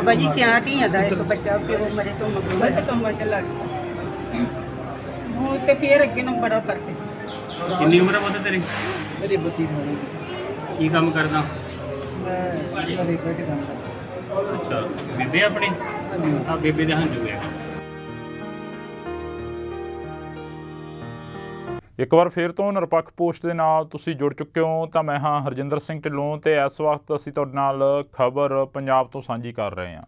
ਬਾਬਾ ਜੀ ਸਿਆਂ ਧੀਆਂ ਦਾ ਇੱਕ ਬੱਚਾ ਪਿਓ ਮਰੇ ਤੋਂ ਮਗਰੋਂ ਗਲਤ ਕੰਮਾਂ ਚ ਲੱਗ ਗਿਆ। ਹੁਣ ਤੇ ਫੇਰ ਅੱਗੇ ਨੂੰ ਬੜਾ ਫ਼ਰਕ ਹੈ ਕਿੰਨੀ ਉਮਰ ਹੈ ਪੁੱਤ ਤੇਰੀ? ਮੇਰੀ ਬੱਤੀ ਥੋੜੀ ਕੀ ਕੰਮ ਕਰਦਾ? ਮੈਂ ਘਰੇ ਬੈਠ ਕੇ ਕੰਮ ਕਰਦਾ। ਅੱਛਾ ਬੇਬੇ ਆਪਣੀ? ਆ ਬੇਬੇ ਦੇ ਹੰਝੂ ਹੈ ਇੱਕ ਵਾਰ ਫੇਰ ਤੋਂ ਨਿਰਪੱਖ ਪੋਸਟ ਦੇ ਨਾਲ ਤੁਸੀਂ ਜੁੜ ਚੁੱਕੇ ਹੋ ਤਾਂ ਮੈਂ ਹਾਂ ਹਰਜਿੰਦਰ ਸਿੰਘ ਢਿੱਲੋਂ ਤੇ ਇਸ ਵਕਤ ਅਸੀਂ ਤੁਹਾਡੇ ਨਾਲ ਖਬਰ ਪੰਜਾਬ ਤੋਂ ਸਾਂਝੀ ਕਰ ਰਹੇ ਹਾਂ।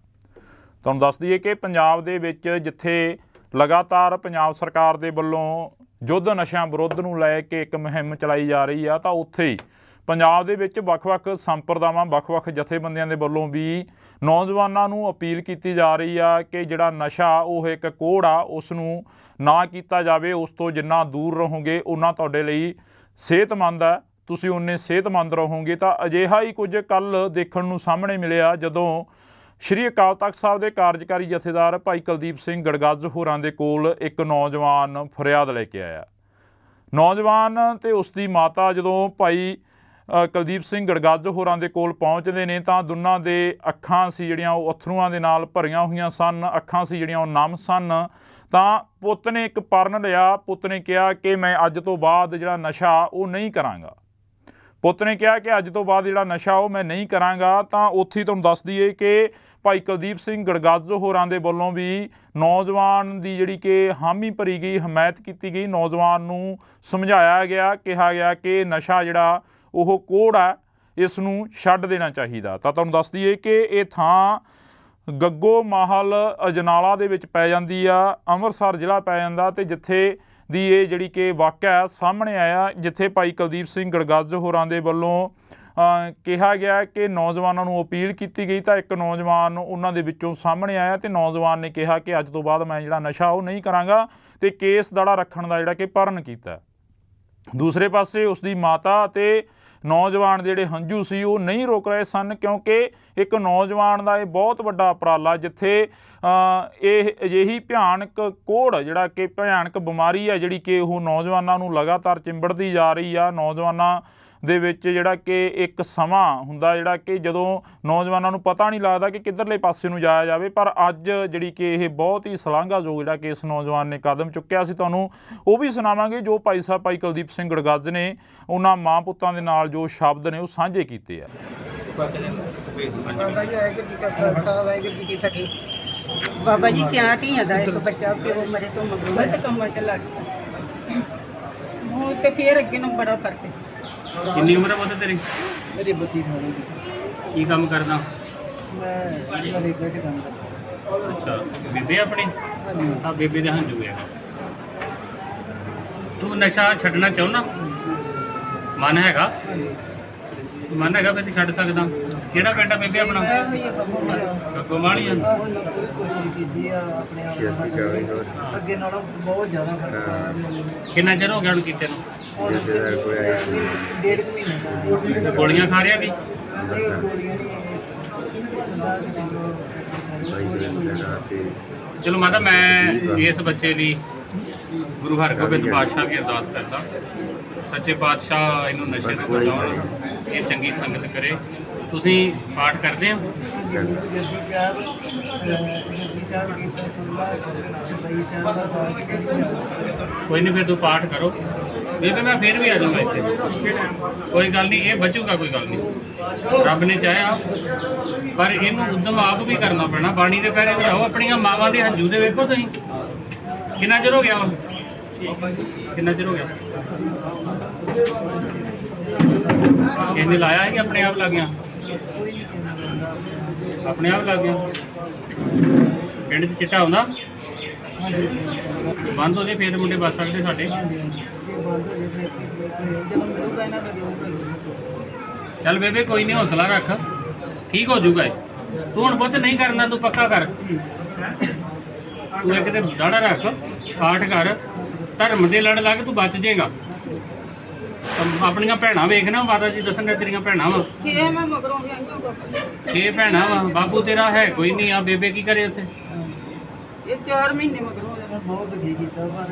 ਤੁਹਾਨੂੰ ਦੱਸ ਦਈਏ ਕਿ ਪੰਜਾਬ ਦੇ ਵਿੱਚ ਜਿੱਥੇ ਲਗਾਤਾਰ ਪੰਜਾਬ ਸਰਕਾਰ ਦੇ ਵੱਲੋਂ ਯੁੱਧ ਨਸ਼ਿਆਂ ਵਿਰੁੱਧ ਨੂੰ ਲੈ ਕੇ ਇੱਕ ਮੁਹਿੰਮ ਚਲਾਈ ਜਾ ਰਹੀ ਆ ਤਾਂ ਉੱਥੇ ਹੀ ਪੰਜਾਬ ਦੇ ਵਿੱਚ ਵੱਖ-ਵੱਖ ਸੰਪਰਦਾਵਾਂ, ਵੱਖ-ਵੱਖ ਜਥੇਬੰਦੀਆਂ ਦੇ ਵੱਲੋਂ ਵੀ ਨੌਜਵਾਨਾਂ ਨੂੰ ਅਪੀਲ ਕੀਤੀ ਜਾ ਰਹੀ ਆ ਕਿ ਜਿਹੜਾ ਨਸ਼ਾ ਉਹ ਇੱਕ ਕੋੜ ਆ ਉਸ ਨੂੰ ਨਾ ਕੀਤਾ ਜਾਵੇ, ਉਸ ਤੋਂ ਜਿੰਨਾ ਦੂਰ ਰਹੋਗੇ ਉਹਨਾਂ ਤੁਹਾਡੇ ਲਈ ਸਿਹਤਮੰਦ ਆ। ਤੁਸੀਂ ਉਨੇ ਸਿਹਤਮੰਦ ਰਹੋਗੇ। ਤਾਂ ਅਜਿਹਾ ਹੀ ਕੁਝ ਕੱਲ ਦੇਖਣ ਨੂੰ ਸਾਹਮਣੇ ਮਿਲਿਆ, ਜਦੋਂ ਸ਼੍ਰੀ ਅਕਾਲ ਤਖਤ ਸਾਹਿਬ ਦੇ ਕਾਰਜਕਾਰੀ ਜਥੇਦਾਰ ਭਾਈ ਕੁਲਦੀਪ ਸਿੰਘ ਗੜਗੱਜ ਹੋਰਾਂ ਦੇ ਕੋਲ ਇੱਕ ਨੌਜਵਾਨ ਫਰਿਆਦ ਲੈ ਕੇ ਆਇਆ। ਨੌਜਵਾਨ ਤੇ ਉਸ ਦੀ ਮਾਤਾ ਜਦੋਂ ਭਾਈ ਕੁਲਦੀਪ ਸਿੰਘ ਗੜਗੱਜ ਹੋਰਾਂ ਦੇ ਕੋਲ ਪਹੁੰਚਦੇ ਨੇ ਤਾਂ ਦੋਨਾਂ ਦੇ ਅੱਖਾਂ ਸੀ ਜਿਹੜੀਆਂ ਉਹ ਅਥਰੂਆਂ ਦੇ ਨਾਲ ਭਰੀਆਂ ਹੋਈਆਂ ਸਨ, ਅੱਖਾਂ ਸੀ ਜਿਹੜੀਆਂ ਉਹ ਨਮ ਸਨ। ਤਾਂ ਪੁੱਤ ਨੇ ਇੱਕ ਪਰਨ ਲਿਆ, ਪੁੱਤ ਨੇ ਕਿਹਾ ਕਿ ਮੈਂ ਅੱਜ ਤੋਂ ਬਾਅਦ ਜਿਹੜਾ ਨਸ਼ਾ ਉਹ ਨਹੀਂ ਕਰਾਂਗਾ। ਪੁੱਤ ਨੇ ਕਿਹਾ ਕਿ ਅੱਜ ਤੋਂ ਬਾਅਦ ਜਿਹੜਾ ਨਸ਼ਾ ਉਹ ਮੈਂ ਨਹੀਂ ਕਰਾਂਗਾ, ਤਾਂ ਉੱਥੇ ਹੀ ਤੁਹਾਨੂੰ ਦੱਸ ਦਈਏ ਕਿ ਭਾਈ ਕੁਲਦੀਪ ਸਿੰਘ ਗੜਗੱਜ ਹੋਰਾਂ ਦੇ ਵੱਲੋਂ ਵੀ ਨੌਜਵਾਨ ਦੀ ਜਿਹੜੀ ਕਿ ਹਾਮੀ ਭਰੀ ਗਈ, ਹਮਾਇਤ ਕੀਤੀ ਗਈ, ਨੌਜਵਾਨ ਨੂੰ ਸਮਝਾਇਆ ਗਿਆ, ਕਿਹਾ ਗਿਆ ਕਿ ਨਸ਼ਾ ਜਿਹੜਾ ਉਹ ਕੋੜ ਹੈ ਇਸ ਨੂੰ ਛੱਡ ਦੇਣਾ ਚਾਹੀਦਾ। ਤਾਂ ਤੁਹਾਨੂੰ ਦੱਸ ਦਈਏ ਕਿ ਇਹ ਥਾਂ ਗੱਗੋ ਮਾਹਲ ਅਜਨਾਲਾ ਦੇ ਵਿੱਚ ਪੈ ਜਾਂਦੀ ਆ, ਅੰਮ੍ਰਿਤਸਰ ਜ਼ਿਲ੍ਹਾ ਪੈ ਜਾਂਦਾ ਤੇ ਜਿੱਥੇ ਦੀ ਇਹ ਜਿਹੜੀ ਕਿ ਵਾਕਿਆ ਸਾਹਮਣੇ ਆਇਆ, ਜਿੱਥੇ ਭਾਈ ਕੁਲਦੀਪ ਸਿੰਘ ਗੜਗੱਜ ਹੋਰਾਂ ਦੇ ਵੱਲੋਂ ਕਿਹਾ ਗਿਆ ਕਿ ਨੌਜਵਾਨਾਂ ਨੂੰ ਅਪੀਲ ਕੀਤੀ ਗਈ। ਤਾਂ ਇੱਕ ਨੌਜਵਾਨ ਉਹਨਾਂ ਦੇ ਵਿੱਚੋਂ ਸਾਹਮਣੇ ਆਇਆ ਤੇ ਨੌਜਵਾਨ ਨੇ ਕਿਹਾ ਕਿ ਅੱਜ ਤੋਂ ਬਾਅਦ ਮੈਂ ਜਿਹੜਾ ਨਸ਼ਾ ਉਹ ਨਹੀਂ ਕਰਾਂਗਾ ਤੇ ਕੇਸ ਦੜਾ ਰੱਖਣ ਦਾ ਜਿਹੜਾ ਕਿ ਪਰਨ ਕੀਤਾ। ਦੂਸਰੇ ਪਾਸੇ ਉਸ ਦੀ ਮਾਤਾ ਅਤੇ ਨੌਜਵਾਨ ਜਿਹੜੇ ਹੰਝੂ ਸੀ ਉਹ ਨਹੀਂ ਰੋਕ ਰਹੇ ਸਨ ਕਿਉਂਕਿ ਇੱਕ ਨੌਜਵਾਨ ਦਾ ਇਹ ਬਹੁਤ ਵੱਡਾ ਉਪਰਾਲਾ ਜਿੱਥੇ ਇਹ ਅਜਿਹੀ ਭਿਆਨਕ ਕੋੜ ਜਿਹੜਾ ਕਿ ਭਿਆਨਕ ਬਿਮਾਰੀ ਆ ਜਿਹੜੀ ਕਿ ਉਹ ਨੌਜਵਾਨਾਂ ਨੂੰ ਲਗਾਤਾਰ ਚਿੰਬੜਦੀ ਜਾ ਰਹੀ ਆ, ਨੌਜਵਾਨਾਂ ਦੇ ਵਿੱਚ ਜਿਹੜਾ ਕਿ ਇੱਕ ਸਮਾਂ ਹੁੰਦਾ, ਜਿਹੜਾ ਕਿ ਜਦੋਂ ਨੌਜਵਾਨਾਂ ਨੂੰ ਪਤਾ ਨਹੀਂ ਲੱਗਦਾ ਕਿ ਕਿੱਧਰਲੇ ਪਾਸੇ ਨੂੰ ਜਾਇਆ ਜਾਵੇ, ਪਰ ਅੱਜ ਜਿਹੜੀ ਕਿ ਇਹ ਬਹੁਤ ਹੀ ਸ਼ਲਾਘਾਯੋਗ ਜਿਹੜਾ ਕਿ ਇਸ ਨੌਜਵਾਨ ਨੇ ਕਦਮ ਚੁੱਕਿਆ ਸੀ, ਤੁਹਾਨੂੰ ਉਹ ਵੀ ਸੁਣਾਵਾਂਗੇ ਜੋ ਭਾਈ ਸਾਹਿਬ, ਭਾਈ ਕੁਲਦੀਪ ਸਿੰਘ ਗੜਗੱਜ ਨੇ ਉਹਨਾਂ ਮਾਂ ਪੁੱਤਾਂ ਦੇ ਨਾਲ ਜੋ ਸ਼ਬਦ ਨੇ ਉਹ ਸਾਂਝੇ ਕੀਤੇ ਆ। ਬਾਬਾ ਜੀ, ਵਾਹਿਗੁਰੂ ਜੀ ਕਾ ਖਾਲਸਾ, ਵਾਹਿਗੁਰੂ ਜੀ ਕੀ ਫਤਿਹ। ਬਾਬਾ ਜੀ ਸਿਆਂ ਧੀਆਂ ਦਾ ਇੱਕ ਬੱਚਾ, ਪਿਓ ਮਰੇ ਤੋਂ ਮਗਰੋਂ ਗਲਤ ਕੰਮਾਂ ਚ ਲੱਗ ਗਿਆ। ਹੁਣ ਤੇ ਫੇਰ ਅੱਗੇ ਨੂੰ ਬੜਾ ਫ਼ਰਕ ਹੈ। ਕਿੰਨੀ ਉਮਰ ਹੈ ਪੁੱਤ ਤੇਰੀ? ਮੇਰੀ ਬੱਤੀ ਥੋੜੀ ਕੀ ਕੰਮ ਕਰਦਾ? ਮੈਂ ਘਰੇ ਬੈਠ ਕੇ ਕੰਮ ਕਰਦਾ। ਅੱਛਾ ਬੇਬੇ ਆਪਣੀ? ਆ ਬੇਬੇ ਦੇ ਹੰਝੂ ਹੈ ਤੂੰ ਨਸ਼ਾ ਛੱਡਣਾ ਚਾਹੁੰਦਾ? ਮਨ ਹੈਗਾ? ਮਨ ਹੈਗਾ ਫਿਰ ਛੱਡ ਸਕਦਾ? ਕਿਹੜਾ ਪਿੰਡ ਆ ਬੇਬੇ ਆਪਣਾ? ਆ। ਨੂੰ ਅੱਗੇ ਨਾਲੋਂ ਬਹੁਤ ਜ਼ਿਆਦਾ ਫ਼ਰਕ ਆ ਮੈਨੂੰ ਕਿੰਨਾ ਚਿਰ ਹੋ ਗਿਆ ਹੁਣ ਕੀਤੇ ਨੂੰ? ਡੇਢ ਕੁ ਮਹੀਨੇ ਦਾ। ਗੋਲੀਆਂ ਖਾ ਰਿਹਾ ਨਹੀਂ ਚਲੋ। ਮਾਤਾ ਮੈਂ ਇਸ ਬੱਚੇ ਦੀ ਗੁਰੂ ਹਰਗੋਬਿੰਦ ਪਾਤਸ਼ਾਹ ਦੀ ਅਰਦਾਸ ਕਰਦਾ। ਸੱਚੇ ਪਾਤਸ਼ਾਹ ਇਹਨੂੰ ਨਸ਼ੇ ਤੋਂ ਬਚਾਉਣ ਇਹ ਚੰਗੀ ਸੰਗਤ ਕਰੇ। ਤੁਸੀਂ ਪਾਠ ਕਰਦੇ ਹੋ? ਜੱਜੀ ਸਾਹਿਬ ਜੱਜੀ ਸਾਹਿਬ ਕੀਰਤਨ ਸੁਣਦਾ ਸਹੀ ਸਾਹਿਬ ਕੋਈ ਨਹੀਂ ਫਿਰ ਤੂੰ ਪਾਠ ਕਰੋ। ਬੇਬੇ, ਮੈਂ ਫਿਰ ਵੀ ਆ ਜਾਊਂਗਾ ਇੱਥੇ। ਕੋਈ ਗੱਲ ਨਹੀਂ ਇਹ ਬਚੂਗਾ ਕੋਈ ਗੱਲ ਨਹੀਂ ਰੱਬ ਨੇ ਚਾਹਿਆ। ਪਰ ਇਹਨੂੰ ਉਦਮ ਆਪ ਵੀ ਕਰਨਾ ਪੈਣਾ। ਬਾਣੀ ਦੇ ਪੈਰੇ ਵਧਾਓ ਆਪਣੀਆਂ ਮਾਵਾਂ ਦੇ ਹੰਝੂ ਦੇ ਵੇਖੋ ਤੁਸੀਂ। ਕਿੰਨਾ ਚਿਰ ਹੋ ਗਿਆ ਵਾ ਕਿੰਨਾ ਚਿਰ ਹੋ ਗਿਆ? ਇਹਨੇ ਲਾਇਆ ਹੈ ਕਿ ਆਪਣੇ ਆਪ ਲੱਗ ਗਿਆ? ਆਪਣੇ ਆਪ ਲੱਗ ਗਿਆ? ਪਿੰਡ 'ਚ ਚਿੱਟਾ ਆਉਂਦਾ ਬੰਦ ਹੋ ਜੇ ਫੇਰ ਮੁੰਡੇ ਬਚ ਸਕਦੇ ਸਾਡੇ। ਚੱਲ ਬੇਬੇ ਕੋਈ ਨਹੀਂ, ਹੌਸਲਾ ਰੱਖ। ਠੀਕ ਹੋ ਜਾਊਗਾ ਇਹ। ਤੂੰ ਹੁਣ ਬੁੱਧ ਨਹੀਂ ਕਰਨਾ, ਤੂੰ ਪੱਕਾ ਕਰ। ਤੂੰ ਇੱਕ ਤੇ ਦਾੜਾ ਰੱਖ ਪਾਠ ਕਰ ਧਰਮ ਦੇ ਲੜ ਲੱਗ ਤੂੰ ਬਚ ਜਾਏਗਾ। ਆਪਣੀਆਂ ਭੈਣਾਂ ਵੇਖਣਾ ਮਾਤਾ ਜੀ ਦੱਸਣ ਦੇ ਤੇਰੀਆਂ ਭੈਣਾਂ ਵਾ। ਛੇ ਮੈਂ ਮਗਰੋਂ ਵੀ ਆਈ ਹਾਂ ਬਾਬਾ। ਛੇ ਭੈਣਾਂ ਵਾ ਬਾਪੂ ਤੇਰਾ ਹੈ ਕੋਈ ਨਹੀਂ ਆ ਬੇਬੇ ਕੀ ਕਰੇ ਉੱਥੇ? ਇਹ 4 ਮਹੀਨੇ ਮਗਰੋਂ ਬਹੁਤ ਦੁਖੀ ਕੀਤਾ ਪਰ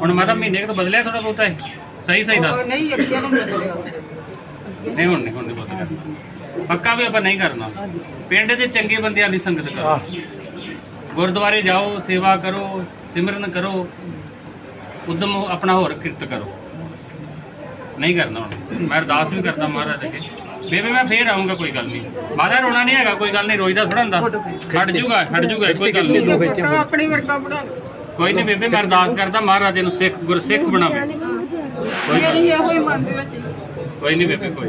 ਹੁਣ ਮਾਤਾ ਮਹੀਨੇ ਤੋਂ ਬਦਲਿਆ ਥੋੜਾ ਬਹੁਤਾ ਇਹ? ਸਹੀ ਸਹੀ ਦੱਸ। ਨਹੀਂ ਅੱਗੇ ਨੂੰ ਬਦਲਿਆ। ਨਹੀਂ ਹੁਣ ਨਹੀਂ ਹੁਣ ਨਹੀਂ ਬਦਲਿਆ। ਪੱਕਾ ਵੀ ਆਪਾਂ ਨਹੀਂ ਕਰਨਾ। ਪਿੰਡ ਦੇ ਚੰਗੇ ਬੰਦਿਆਂ ਦੀ ਸੰਗਤ ਕਰੋ। ਗੁਰਦੁਆਰੇ ਜਾਓ ਸੇਵਾ ਕਰੋ ਸਿਮਰਨ ਕਰੋ ਉਦਮ ਆਪਣਾ ਹੋਰ ਕਿਰਤ ਕਰੋ। ਨਹੀਂ ਕਰਨਾ ਹੁਣ। ਮੈਂ ਅਰਦਾਸ ਵੀ ਕਰਦਾ ਮਹਾਰਾਜ ਅੱਗੇ। ਬੇਬੇ ਮੈਂ ਫੇਰ ਆਉਂਗਾ ਕੋਈ ਗੱਲ ਨਹੀਂ। ਮਾਦਾ ਰੋਣਾ ਨਹੀਂ ਹੈਗਾ ਕੋਈ ਗੱਲ ਨਹੀਂ। ਰੋਈਦਾ ਥੋੜਾ ਹੁੰਦਾ। ਹਟ ਜੂਗਾ ਹਟ ਜੂਗਾ ਕੋਈ ਗੱਲ ਨਹੀਂ। ਆਪਣੇ ਵਰਗਾ ਬਣਾ ਕੋਈ ਨਹੀਂ ਬੇਬੇ ਮੈਂ ਅਰਦਾਸ ਕਰਦਾ ਮਹਾਰਾਜ ਨੂੰ ਸਿੱਖ ਗੁਰਸਿੱਖ ਬਣਾਵੇ। ਕੋਈ ਗੱਲ ਮੇਰੀ ਇਹੋ ਹੀ ਮਨ ਦੇ ਵਿੱਚ। ਕੋਈ ਨਹੀਂ ਬੇਬੇ ਕੋਈ।